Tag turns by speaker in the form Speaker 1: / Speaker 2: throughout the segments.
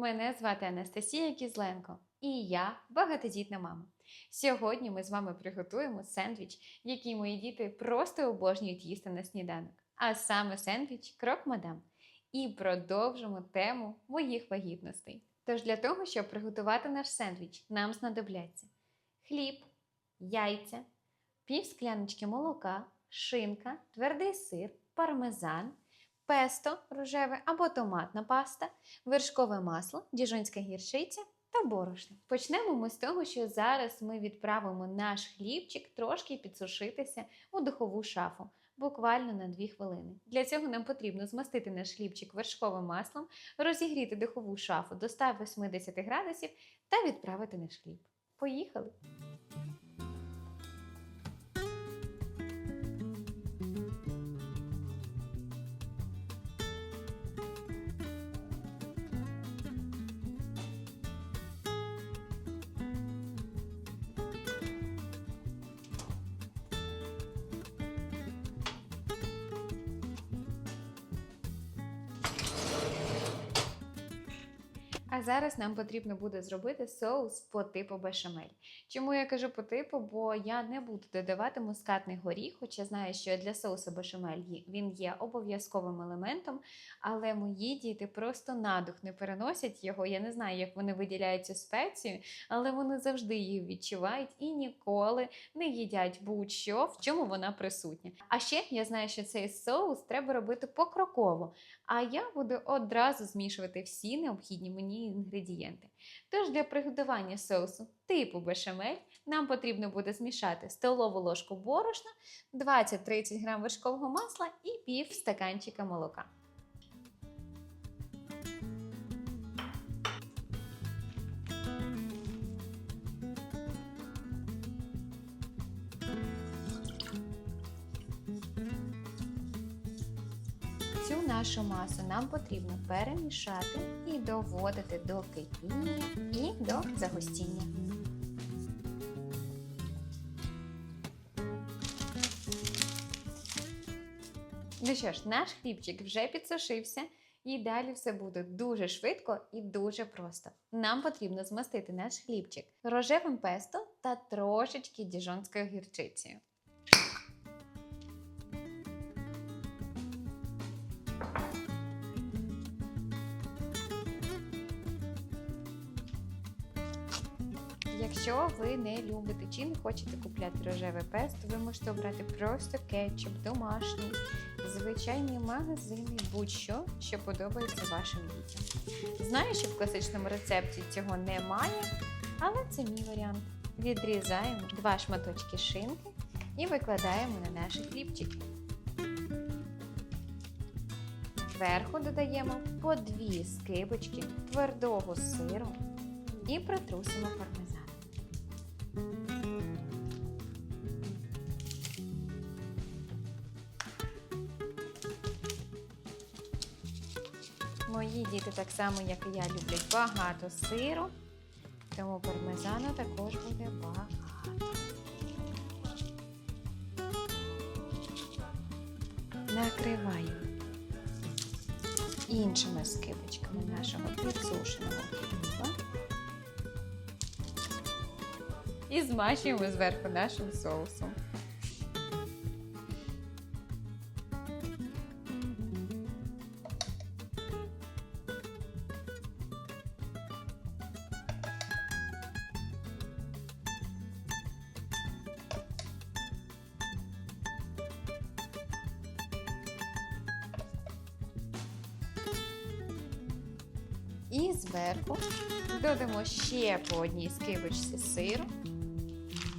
Speaker 1: Мене звати Анастасія Кізленко, і я багатодітна мама. Сьогодні ми з вами приготуємо сендвіч, який мої діти просто обожнюють їсти на сніданок. А саме сендвіч крок мадам. І продовжимо тему моїх вагітностей. Тож для того, щоб приготувати наш сендвіч, нам знадобляться хліб, яйця, пів скляночки молока, шинка, твердий сир, пармезан, песто рожеве або томатна паста, вершкове масло, діжонська гірчиця та борошно. Почнемо ми з того, що зараз ми відправимо наш хлібчик трошки підсушитися у духову шафу. Буквально на 2 хвилини. Для цього нам потрібно змастити наш хлібчик вершковим маслом, розігріти духову шафу до 180 градусів та відправити наш хліб. Поїхали! Зараз нам потрібно буде зробити соус по типу бешамель. Чому я кажу по типу? Бо я не буду додавати мускатний горіх, хоча знаю, що для соусу бешамель він є обов'язковим елементом, але мої діти просто надух не переносять його. Я не знаю, як вони виділяють цю спецію, але вони завжди її відчувають і ніколи не їдять будь-що, в чому вона присутня. А ще я знаю, що цей соус треба робити покроково. А я буду одразу змішувати всі необхідні мені інгредієнти. Тож для приготування соусу типу бешамель нам потрібно буде змішати столову ложку борошна, 20-30 г вершкового масла і пів стаканчика молока. Нашу масу нам потрібно перемішати і доводити до кипіння і до загустіння. Ну що ж, наш хлібчик вже підсушився, і далі все буде дуже швидко і дуже просто. Нам потрібно змастити наш хлібчик рожевим песто та трошечки діжонською гірчицею. Якщо ви не любите чи не хочете купляти рожеве песто, ви можете обрати просто кетчуп домашній, звичайні магазини, будь-що, що подобається вашим дітям. Знаю, що в класичному рецепті цього немає, але це мій варіант. Відрізаємо два шматочки шинки і викладаємо на наші хлібчики. Зверху додаємо по дві скибочки твердого сиру і притрусимо пармезан. Діти так само, як і я, люблять багато сиру, тому пармезану також буде багато. Накриваю іншими скибочками нашого підсушеного хліба і змащуємо зверху нашим соусом. Ще по одній скибочці сиру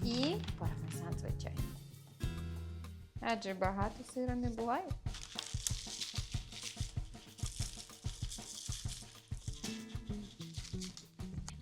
Speaker 1: і пармезан, звичайно. Адже багато сиру не буває.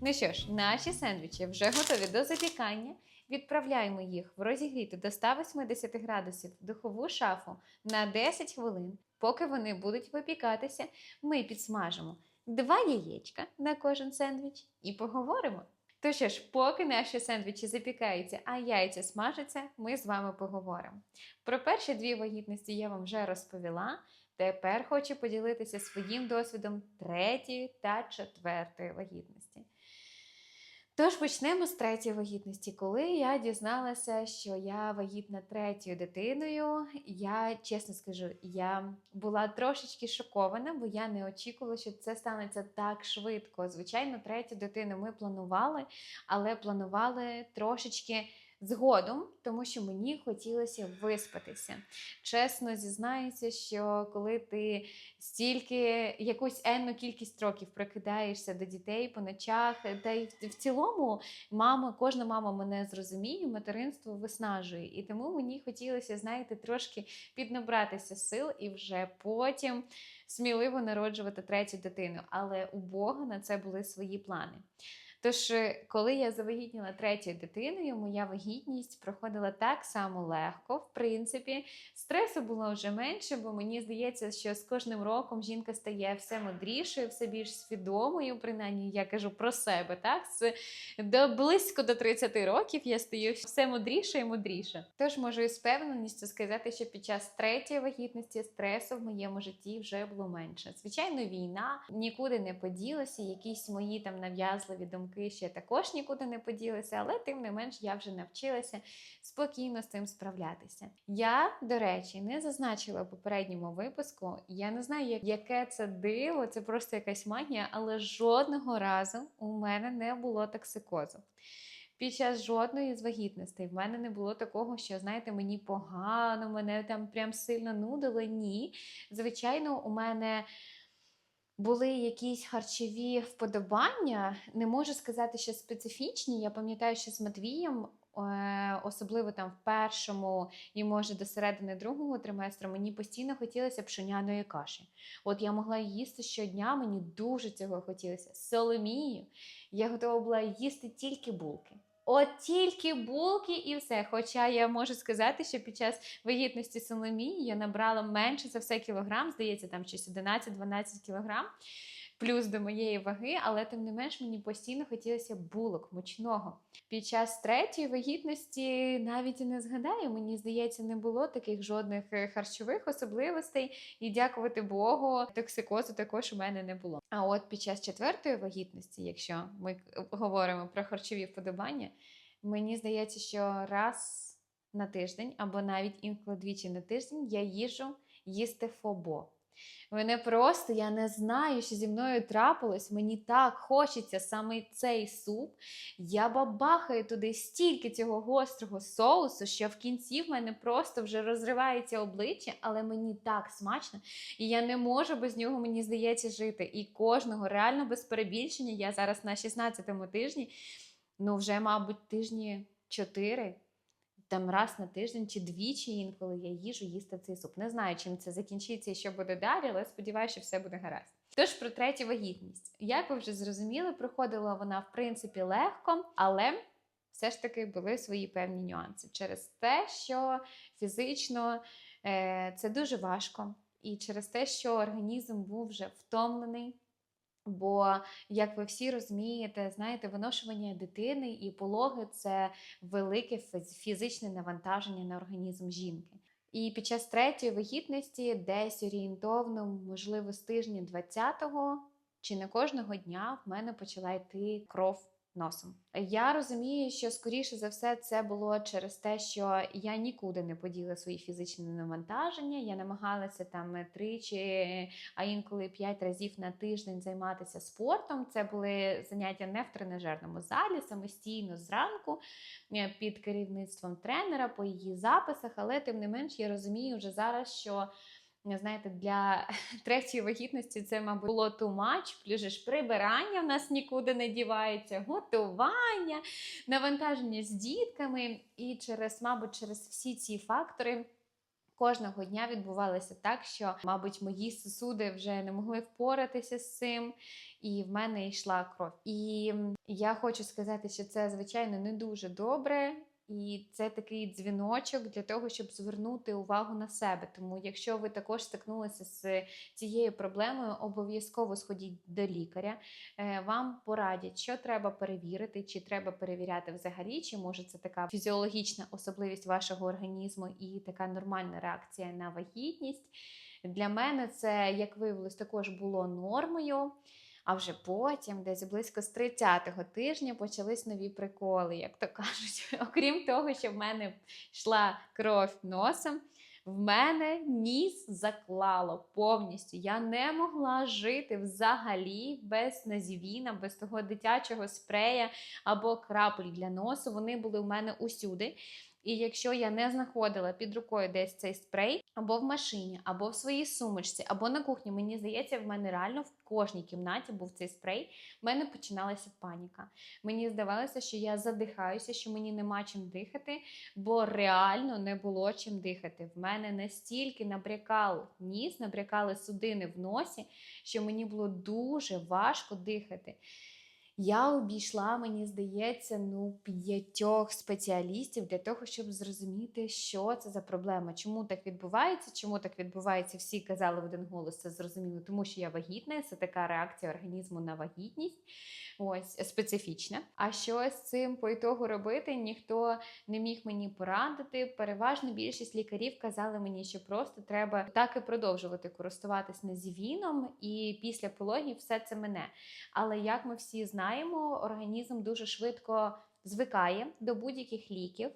Speaker 1: Ну що ж, наші сендвічі вже готові до запікання. Відправляємо їх в розігріти до 180 градусів в духову шафу на 10 хвилин. Поки вони будуть випікатися, ми підсмажимо два яєчка на кожен сендвіч і поговоримо. То що ж, поки наші сендвічі запікаються, а яйця смажаться, ми з вами поговоримо. Про перші дві вагітності я вам вже розповіла. Тепер хочу поділитися своїм досвідом третьої та четвертої вагітності. Тож почнемо з третьої вагітності. Коли я дізналася, що я вагітна третьою дитиною, я чесно скажу, я була трошечки шокована, бо я не очікувала, що це станеться так швидко. Звичайно, третю дитину ми планували, але планували трошечки. Згодом, тому що мені хотілося виспатися. Чесно зізнаюся, що коли ти стільки якусь енну кількість років прокидаєшся до дітей по ночах, та й в цілому мама, кожна мама мене зрозуміє, материнство виснажує. І тому мені хотілося, знаєте, трошки піднабратися сил і вже потім сміливо народжувати третю дитину. Але у Бога на це були свої плани. Тож, е, коли я завагітніла третьою дитиною, моя вагітність проходила так само легко. В принципі, стресу було вже менше, бо мені здається, що з кожним роком жінка стає все мудрішою, все більш свідомою. Принаймні, я кажу про себе. Так, з до близько до 30 років я стаю все мудріше і мудріше. Тож можу із певненістю сказати, що під час третьої вагітності стресу в моєму житті вже було менше. Звичайно, війна нікуди не поділася, якісь мої там нав'язливі думки думки ще також нікуди не поділися, але тим не менш я вже навчилася спокійно з цим справлятися. Я, до речі, не зазначила в попередньому випуску. Я не знаю, яке це диво, це просто якась магія, але жодного разу у мене не було токсикозу. Під час жодної з вагітностей в мене не було такого, що, знаєте, мені погано, мене там прям сильно нудило. Ні. Звичайно, у мене були якісь харчові вподобання. Не можу сказати, що специфічні. Я пам'ятаю, що з Матвієм, е, особливо там в першому і може до середини другого триместру, мені постійно хотілося пшеняної каші. От я могла їсти щодня, мені дуже цього хотілося. З Соломією я готова була їсти тільки булки. От тільки булки і все. Хоча я можу сказати, що під час вагітності Соломії я набрала менше за все кілограм, здається, там щось 11-12 кілограм. Плюс до моєї ваги, але тим не менш мені постійно хотілося булок мучного. Під час третьої вагітності навіть і не згадаю, мені здається, не було таких жодних е, харчових особливостей, і дякувати Богу, токсикозу також у мене не було. А от під час четвертої вагітності, якщо ми говоримо про харчові вподобання, мені здається, що раз на тиждень або навіть інколи двічі на тиждень я їжу їсти фобо. Мене просто я не знаю, що зі мною трапилось. Мені так хочеться саме цей суп. Я бабахаю туди стільки цього гострого соусу, що в кінці в мене просто вже розривається обличчя, але мені так смачно, і я не можу без нього, мені здається, жити. І кожного реально без перебільшення. Я зараз на 16-му тижні, ну вже, мабуть, тижні 4 там раз на тиждень чи двічі інколи я їжу їсти цей суп. Не знаю, чим це закінчиться і що буде далі, але сподіваюся, що все буде гаразд. Тож про третю вагітність. Як ви вже зрозуміли, проходила вона в принципі легко, але все ж таки були свої певні нюанси через те, що фізично е, це дуже важко, і через те, що організм був вже втомлений. Бо, як ви всі розумієте, знаєте, виношування дитини і пологи це велике фізичне навантаження на організм жінки. І під час третьої вагітності, десь орієнтовно, можливо, з тижня 20-го чи не кожного дня в мене почала йти кров носом. Я розумію, що скоріше за все це було через те, що я нікуди не поділа свої фізичні навантаження. Я намагалася там тричі, а інколи п'ять разів на тиждень займатися спортом. Це були заняття не в тренажерному залі, самостійно зранку е, під керівництвом тренера по її записах, але тим не менш я розумію вже зараз, що знаєте, для третьої вагітності це, мабуть, було too much, плюс прибирання в нас нікуди не дівається, готування, навантаження з дітками. І через, мабуть, через всі ці фактори. Кожного дня відбувалося так, що, мабуть, мої сосуди вже не могли впоратися з цим, і в мене йшла кров. І я хочу сказати, що це, звичайно, не дуже добре. І це такий дзвіночок для того, щоб звернути увагу на себе. Тому, якщо ви також стикнулися з цією проблемою, обов'язково сходіть до лікаря. Е, вам порадять, що треба перевірити, чи треба перевіряти взагалі, чи може це така фізіологічна особливість вашого організму і така нормальна реакція на вагітність. Для мене це, як виявилось, також було нормою. А вже потім, десь близько з 30-го тижня, почались нові приколи, як то кажуть. Окрім того, що в мене йшла кров носом, в мене ніс заклало повністю. Я не могла жити взагалі без назівіна, без того дитячого спрея або крапель для носу. Вони були в мене усюди. І якщо я не знаходила під рукою десь цей спрей, або в машині, або в своїй сумочці, або на кухні, мені здається, в мене реально в кожній кімнаті був цей спрей, в мене починалася паніка. Мені здавалося, що я задихаюся, що мені нема чим дихати, бо реально не було чим дихати. В мене настільки набрякав ніс, набрякали судини в носі, що мені було дуже важко дихати. Я обійшла, мені здається, ну п'ятьох спеціалістів для того, щоб зрозуміти, що це за проблема, чому так відбувається, чому так відбувається. Всі казали в один голос, це зрозуміло, тому що я вагітна, це така реакція організму на вагітність. Ось специфічне. А що з цим по ітогу робити? Ніхто не міг мені порадити. Переважно більшість лікарів казали мені, що просто треба так і продовжувати користуватись назівіном, і після пологів все це мене. Але як ми всі знаємо, організм дуже швидко звикає до будь-яких ліків.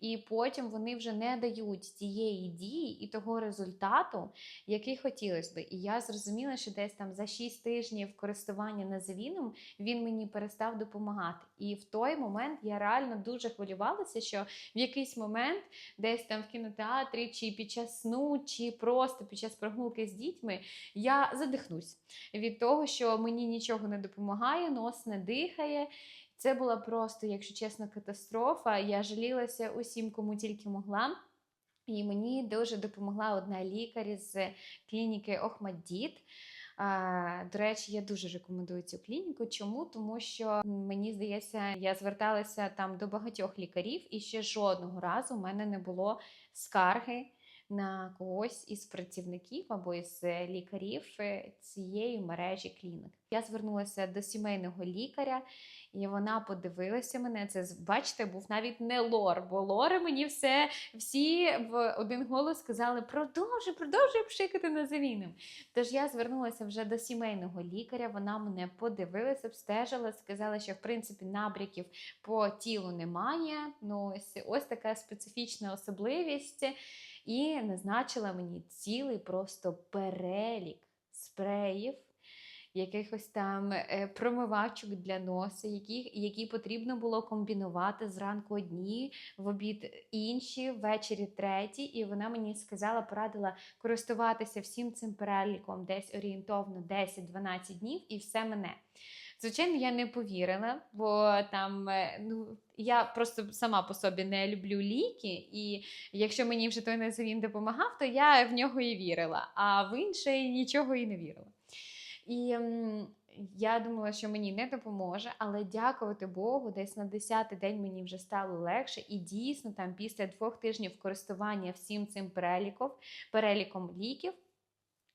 Speaker 1: І потім вони вже не дають тієї дії і того результату, який хотілося би. І я зрозуміла, що десь там за 6 тижнів користування назавіном він мені перестав допомагати. І в той момент я реально дуже хвилювалася, що в якийсь момент, десь там в кінотеатрі, чи під час сну, чи просто під час прогулки з дітьми, я задихнусь від того, що мені нічого не допомагає, нос не дихає. Це була просто, якщо чесно, катастрофа. Я жалілася усім, кому тільки могла. І мені дуже допомогла одна лікар з клініки Охмаддіт. До речі, я дуже рекомендую цю клініку. Чому? Тому що мені здається, я зверталася там до багатьох лікарів, і ще жодного разу в мене не було скарги на когось із працівників або із лікарів е, цієї мережі клінік. Я звернулася до сімейного лікаря, і вона подивилася мене. Це бачите, був навіть не лор, бо лори мені все всі в один голос сказали: продовжуй, продовжуй пшикати на завіним. Тож я звернулася вже до сімейного лікаря. Вона мене подивилася, обстежила, сказала, що в принципі набряків по тілу немає. Ну ось ось така специфічна особливість. І назначила мені цілий просто перелік спреїв якихось там е, промивачок для носа, які які потрібно було комбінувати зранку одні, в обід інші, ввечері треті. І вона мені сказала, порадила користуватися всім цим переліком десь орієнтовно 10-12 днів, і все мене. Звичайно, я не повірила, бо там е, ну я просто сама по собі не люблю ліки, і якщо мені вже той назовін допомагав, то я в нього і вірила, а в інший нічого і не вірила. І я думала, що мені не допоможе, але дякувати Богу, десь на 10-й день мені вже стало легше. І дійсно, там після двох тижнів користування всім цим переліком, переліком ліків.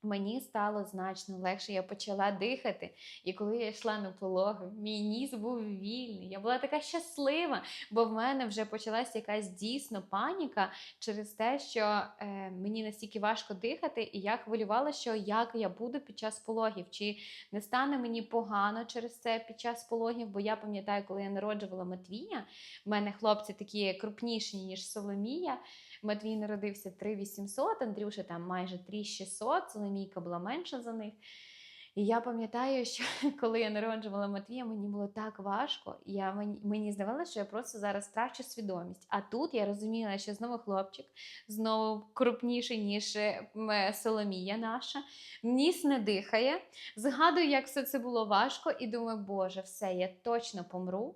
Speaker 1: Мені стало значно легше, я почала дихати. І коли я йшла на пологи, мій ніс був вільний. Я була така щаслива, бо в мене вже почалася якась дійсно паніка через те, що е, мені настільки важко дихати, і я хвилювала, що як я буду під час пологів, чи не стане мені погано через це під час пологів. Бо я пам'ятаю, коли я народжувала Матвія, в мене хлопці такі крупніші, ніж Соломія. Матвій народився 3800, Андрюша там майже 3600, Соломійка була менша за них. І я пам'ятаю, що коли я народжувала Матвія, мені було так важко. Я, Мені мені здавалося, що я просто зараз втрачу свідомість. А тут я розуміла, що знову хлопчик, знову крупніший, ніж е, Соломія наша, ніс не дихає. Згадую, як все це було важко, і думаю, Боже, все, я точно помру.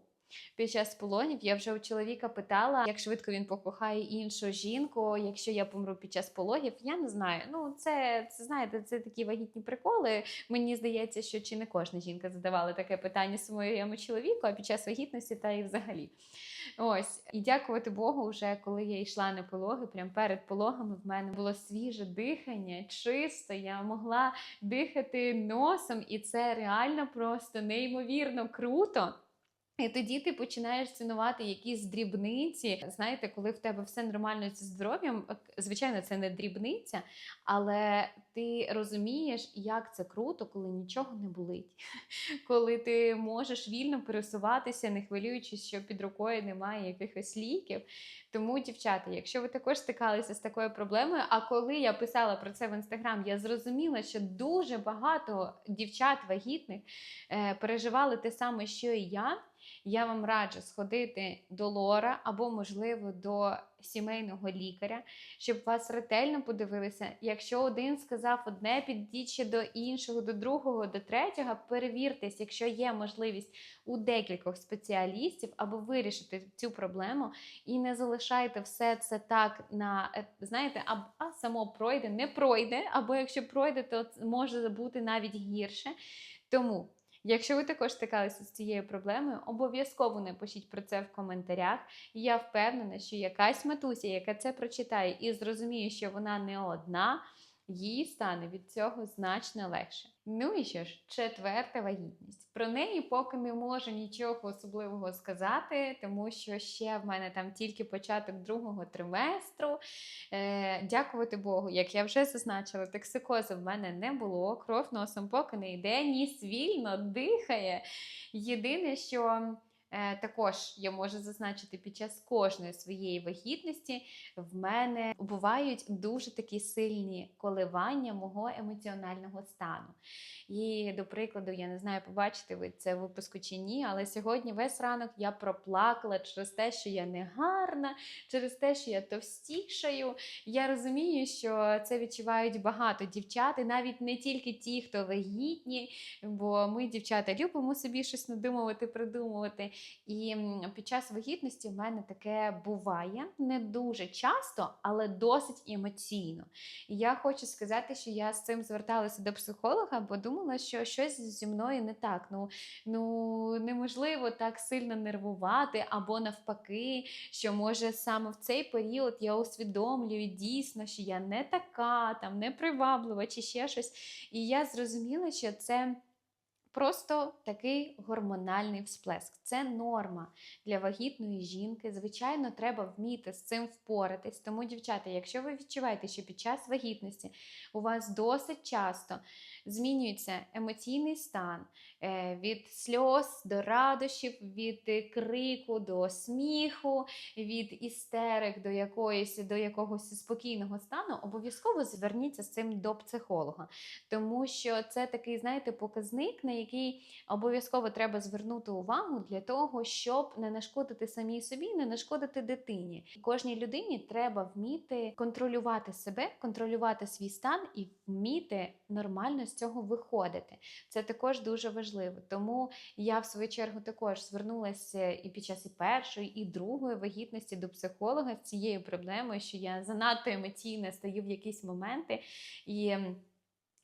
Speaker 1: Під час пологів я вже у чоловіка питала, як швидко він покохає іншу жінку, якщо я помру під час пологів. Я не знаю. Ну, це, це знаєте, це такі вагітні приколи. Мені здається, що чи не кожна жінка задавала таке питання своєму чоловіку, а під час вагітності та і взагалі. Ось, і дякувати Богу, вже коли я йшла на пологи, прямо перед пологами в мене було свіже дихання, чисто. Я могла дихати носом, і це реально просто неймовірно круто. І тоді ти починаєш цінувати якісь дрібниці. Знаєте, коли в тебе все нормально зі здоров'ям, звичайно, це не дрібниця, але ти розумієш, як це круто, коли нічого не болить, коли ти можеш вільно пересуватися, не хвилюючись, що під рукою немає якихось ліків. Тому, дівчата, якщо ви також стикалися з такою проблемою, а коли я писала про це в інстаграм, я зрозуміла, що дуже багато дівчат вагітних е, переживали те саме, що і я. Я вам раджу сходити до лора або, можливо, до сімейного лікаря, щоб вас ретельно подивилися. Якщо один сказав одне, підійдіть ще до іншого, до другого, до третього, перевіртесь, якщо є можливість у декількох спеціалістів, або вирішити цю проблему, і не залишайте все це так на е, знаєте, а, само пройде, не пройде, або якщо пройде, то може бути навіть гірше. Тому. Якщо ви також стикалися з цією проблемою, обов'язково напишіть про це в коментарях. Я впевнена, що якась матуся, яка це прочитає і зрозуміє, що вона не одна, їй стане від цього значно легше. Ну і що ж, четверта вагітність. Про неї поки не можу нічого особливого сказати, тому що ще в мене там тільки початок другого триместру. Е, Дякувати Богу, як я вже зазначила, токсикозу в мене не було. Кров носом поки не йде, ніс вільно дихає. Єдине, що. Е, Також я можу зазначити під час кожної своєї вагітності в мене бувають дуже такі сильні коливання мого емоціонального стану. І, до прикладу, я не знаю, побачите ви це в випуску чи ні, але сьогодні весь ранок я проплакала через те, що я не гарна, через те, що я товстішаю. Я розумію, що це відчувають багато дівчат, і навіть не тільки ті, хто вагітні, бо ми, дівчата, любимо собі щось надумувати, придумувати. І під час вагітності в мене таке буває не дуже часто, але досить емоційно. І я хочу сказати, що я з цим зверталася до психолога, бо думала, що щось зі мною не так. Ну, ну неможливо так сильно нервувати, або навпаки, що може саме в цей період я усвідомлюю дійсно, що я не така, там не приваблива чи ще щось. І я зрозуміла, що це. Просто такий гормональний всплеск. Це норма для вагітної жінки. Звичайно, треба вміти з цим впоратись. Тому, дівчата, якщо ви відчуваєте, що під час вагітності у вас досить часто змінюється емоційний стан е, від сльоз до радощів, від крику до сміху, від істерик до якоїсь до якогось спокійного стану, обов'язково зверніться з цим до психолога, тому що це такий, знаєте, показник, на який обов'язково треба звернути увагу для того, щоб не нашкодити самій собі, не нашкодити дитині. Кожній людині треба вміти контролювати себе, контролювати свій стан і вміти нормально з цього виходити. Це також дуже важливо. Тому я, в свою чергу, також звернулася і під час і першої, і другої вагітності до психолога з цією проблемою, що я занадто емоційна стаю в якісь моменти. І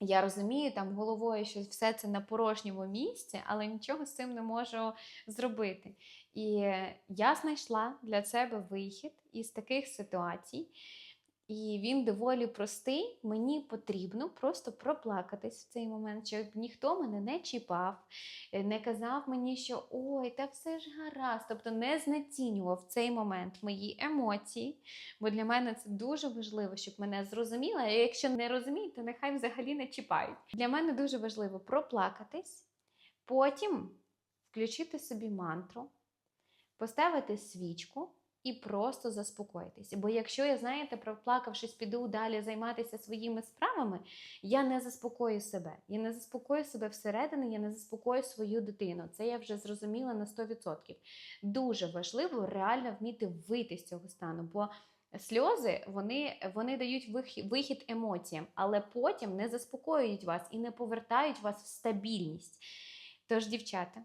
Speaker 1: я розумію там головою, що все це на порожньому місці, але нічого з цим не можу зробити. І я знайшла для себе вихід із таких ситуацій. І він доволі простий. Мені потрібно просто проплакатись в цей момент, щоб ніхто мене не чіпав, е, не казав мені, що ой, та все ж гаразд. Тобто не знецінював цей момент мої емоції. Бо для мене це дуже важливо, щоб мене зрозуміли. А якщо не розуміють, то нехай взагалі не чіпають. Для мене дуже важливо проплакатись, потім включити собі мантру, поставити свічку і просто заспокоїтись. Бо якщо я, знаєте, проплакавшись, піду далі займатися своїми справами, я не заспокою себе. Я не заспокою себе всередині, я не заспокою свою дитину. Це я вже зрозуміла на 100%. Дуже важливо реально вміти вийти з цього стану. бо Сльози вони вони дають вихід емоціям, але потім не заспокоюють вас і не повертають вас в стабільність. Тож, дівчата,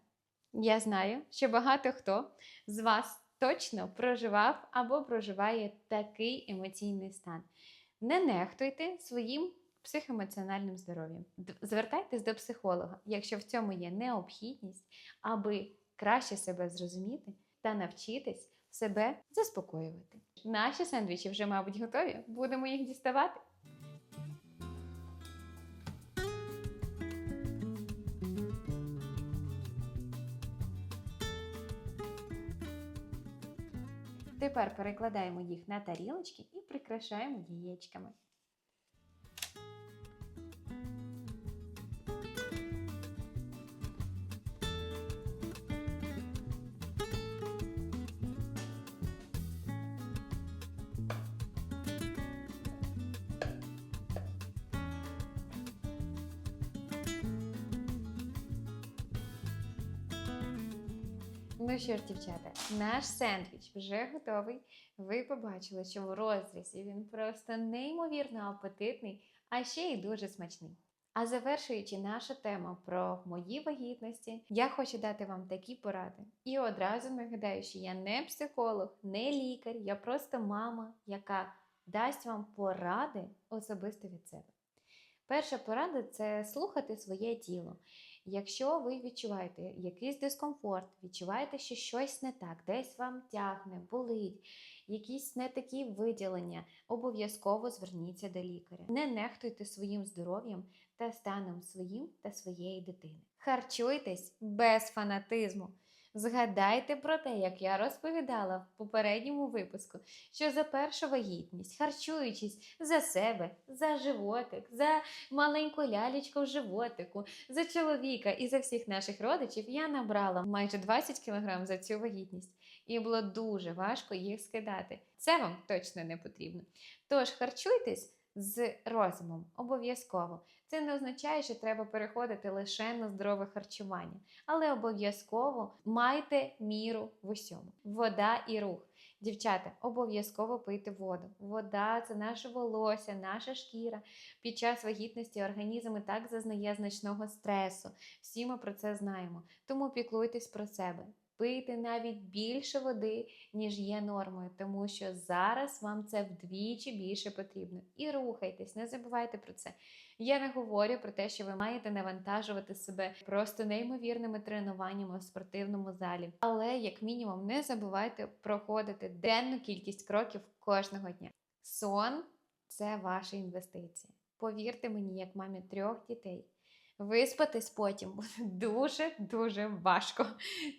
Speaker 1: я знаю, що багато хто з вас точно проживав або проживає такий емоційний стан. Не нехтуйте своїм психоемоціональним здоров'ям. Звертайтесь до психолога, якщо в цьому є необхідність, аби краще себе зрозуміти та навчитись себе заспокоювати. Наші сендвічі вже, мабуть, готові. Будемо їх діставати. Тепер перекладаємо їх на тарілочки і прикрашаємо яєчками. Ну що ж, дівчата, наш сендвіч вже готовий. Ви побачили, що в розрізі він просто неймовірно апетитний, а ще й дуже смачний. А завершуючи нашу тему про мої вагітності, я хочу дати вам такі поради. І одразу нагадаю, що я не психолог, не лікар, я просто мама, яка дасть вам поради особисто від себе. Перша порада це слухати своє тіло. Якщо ви відчуваєте якийсь дискомфорт, відчуваєте, що щось не так, десь вам тягне, болить, якісь не такі виділення, обов'язково зверніться до лікаря. Не нехтуйте своїм здоров'ям та станом своїм та своєї дитини. Харчуйтесь без фанатизму. Згадайте про те, як я розповідала в попередньому випуску, що за першу вагітність, харчуючись за себе, за животик, за маленьку лялечку в животику, за чоловіка і за всіх наших родичів, я набрала майже 20 кг за цю вагітність, і було дуже важко їх скидати. Це вам точно не потрібно. Тож харчуйтесь з розумом, обов'язково. Це не означає, що треба переходити лише на здорове харчування, але обов'язково майте міру в усьому. Вода і рух. Дівчата, обов'язково пийте воду. Вода це наше волосся, наша шкіра. Під час вагітності організм і так зазнає значного стресу. Всі ми про це знаємо. Тому піклуйтесь про себе. Пийте навіть більше води, ніж є нормою, тому що зараз вам це вдвічі більше потрібно. І рухайтесь, не забувайте про це. Я не говорю про те, що ви маєте навантажувати себе просто неймовірними тренуваннями в спортивному залі. Але, як мінімум, не забувайте проходити денну кількість кроків кожного дня. Сон це ваша інвестиція. Повірте мені, як мамі трьох дітей. Виспатись потім буде дуже-дуже важко.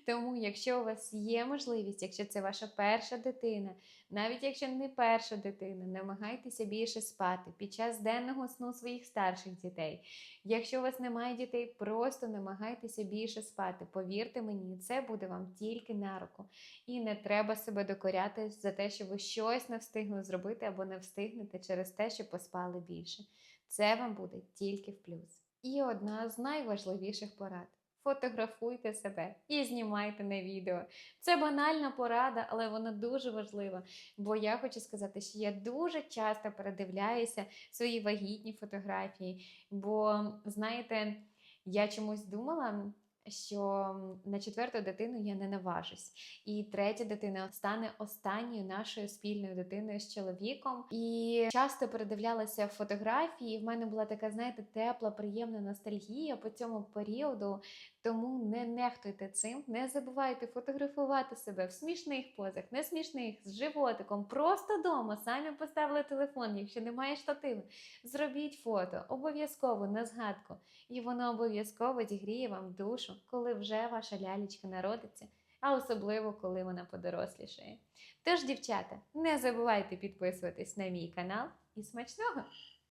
Speaker 1: Тому, якщо у вас є можливість, якщо це ваша перша дитина, навіть якщо не перша дитина, намагайтеся більше спати під час денного сну своїх старших дітей. Якщо у вас немає дітей, просто намагайтеся більше спати. Повірте мені, це буде вам тільки на руку. І не треба себе докоряти за те, що ви щось не встигли зробити або не встигнете через те, що поспали більше. Це вам буде тільки в плюс. І одна з найважливіших порад. Фотографуйте себе і знімайте на відео. Це банальна порада, але вона дуже важлива. Бо я хочу сказати, що я дуже часто передивляюся свої вагітні фотографії. Бо, знаєте, я чомусь думала. Що на четверту дитину я не наважусь, і третя дитина стане останньою нашою спільною дитиною з чоловіком. І часто передивлялася фотографії. і В мене була така, знаєте, тепла, приємна ностальгія по цьому періоду. Тому не нехтуйте цим, не забувайте фотографувати себе в смішних позах, не смішних, з животиком, просто вдома, самі поставили телефон, якщо немає штативу. Зробіть фото, обов'язково на згадку, і воно обов'язково зігріє вам душу, коли вже ваша лялечка народиться, а особливо коли вона подорослішає. Тож, дівчата, не забувайте підписуватись на мій канал і смачного!